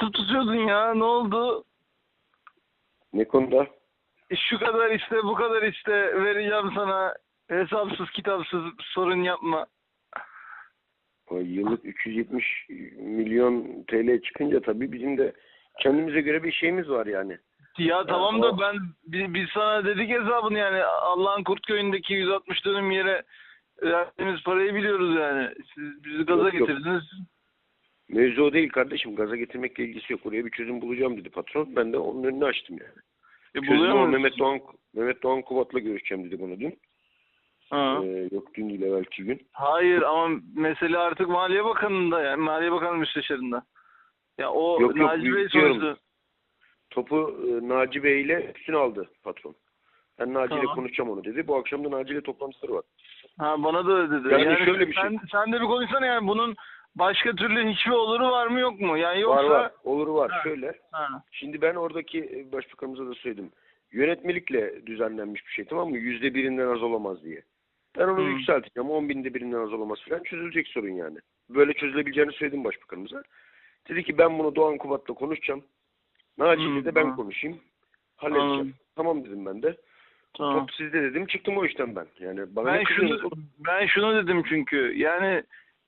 tut tutuyordun ya. Ne oldu? Ne konuda? E, Şu kadar işte bu kadar işte vereceğim sana. Hesapsız kitapsız sorun yapma. O yıllık 370 milyon TL çıkınca tabii bizim de kendimize göre bir şeyimiz var yani. Ya tamam da ben biz, biz sana dedik hesabını yani Allah'ın Kurtköy'ündeki 160 dönüm yere verdiğimiz parayı biliyoruz yani. Siz bizi gaza Yok, yok. Mevzu o değil kardeşim. Gaza getirmekle ilgisi yok. Oraya bir çözüm bulacağım dedi patron. Ben de onun önünü açtım yani. E, Çözümü o? Mehmet Doğan, Mehmet Doğan Kubat'la görüşeceğim dedi bana dün. Ha. Ee, yok dün değil evvelki gün. Hayır ama mesele artık Maliye Bakanı'nda yani Maliye Bakanı müsteşarında. Ya o Yok, yok, Naci Bey sonuçta. Topu e, Naci Bey ile üstüne aldı patron. Ben Naci ile Tamam. konuşacağım onu dedi. Bu akşam da Naci ile toplantıları var. Ha bana da öyle dedi. Yani şöyle bir sen, şey. Sen de bir konuşsana yani bunun başka türlü hiçbir oluru var mı yok mu? Yani yoksa... Var var. Olur var. Ha. Şöyle. Ha. Şimdi ben oradaki e, başbakanımıza da söyledim. Yönetmelikle düzenlenmiş bir şey tamam mı? Yüzde birinden az olamaz diye. Ben onu Hı. yükselteceğim. On binde birinden az olamaz falan. Çözülecek sorun yani. Böyle çözülebileceğini söyledim başbakanımıza. Dedi ki ben bunu Doğan Kubat'la konuşacağım. Naci Hı, ile de ben konuşayım. Halledeceğim. Anladım. Tamam dedim ben de. Tamam. Top sizde dedim. Çıktım o işten ben. Yani bana Ben şunu ben şunu dedim çünkü yani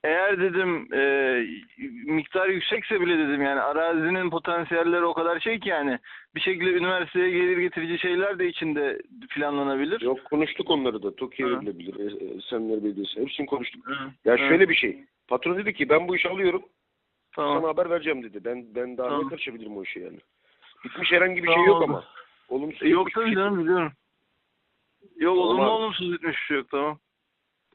eğer dedim e, miktar yüksekse bile dedim yani arazinin potansiyelleri o kadar şey ki yani bir şekilde üniversiteye gelir getirici şeyler de içinde planlanabilir. Yok konuştuk onları da. Tokyo verilebilir. E, Esenler Belediyesi. Hepsini konuştuk. Hı. Ya Hı. şöyle bir şey. Patron dedi ki ben bu işi alıyorum. Tamam. Sana haber vereceğim dedi. Ben ben daha Tamam. ne karışabilirim o işe yani. Bitmiş herhangi bir Tamam şey yok ama. Olumsuz E, yok tabii şey. canım biliyorum. Yok olumlu olumsuz bitmiş bir şey yok tamam.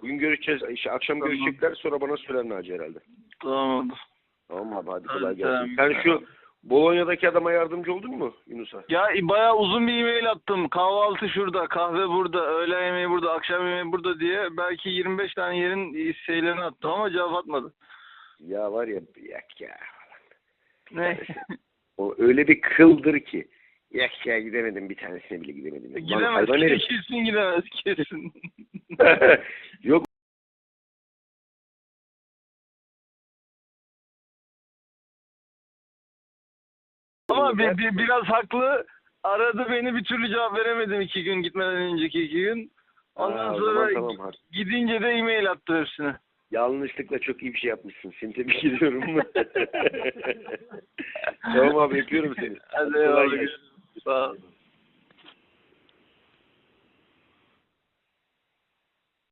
Bugün görüşeceğiz. İşte akşam Tamam. görüşecekler sonra bana söyler Naci herhalde. Tamam. Tamam abi hadi kolay gelsin. Sen şu Bolonya'daki adama yardımcı oldun mu Yunus'a? Ya bayağı uzun bir e-mail attım. Kahvaltı şurada, kahve burada, öğle yemeği burada, akşam yemeği burada diye belki 25 tane yerin şeylerini attım ama cevap atmadı. Ya var ya yak ya. Ne? O öyle bir kıldır ki. Yak ya gidemedim bir tanesine bile gidemedim. Gidemez. Kesin gidemez. Kesin. ama bir, bir- biraz haklı. Aradı beni bir türlü cevap veremedim iki gün gitmeden önceki iki gün. Ondan Ha, o sonra tamam, gidince de e-mail attı hepsine. yanlışlıkla çok iyi bir şey yapmışsın. Seni tebrik ediyorum. tamam abi öpüyorum seni. Hadi Kolay eyvallah. gelsin. görüşürüz. Sağ ol.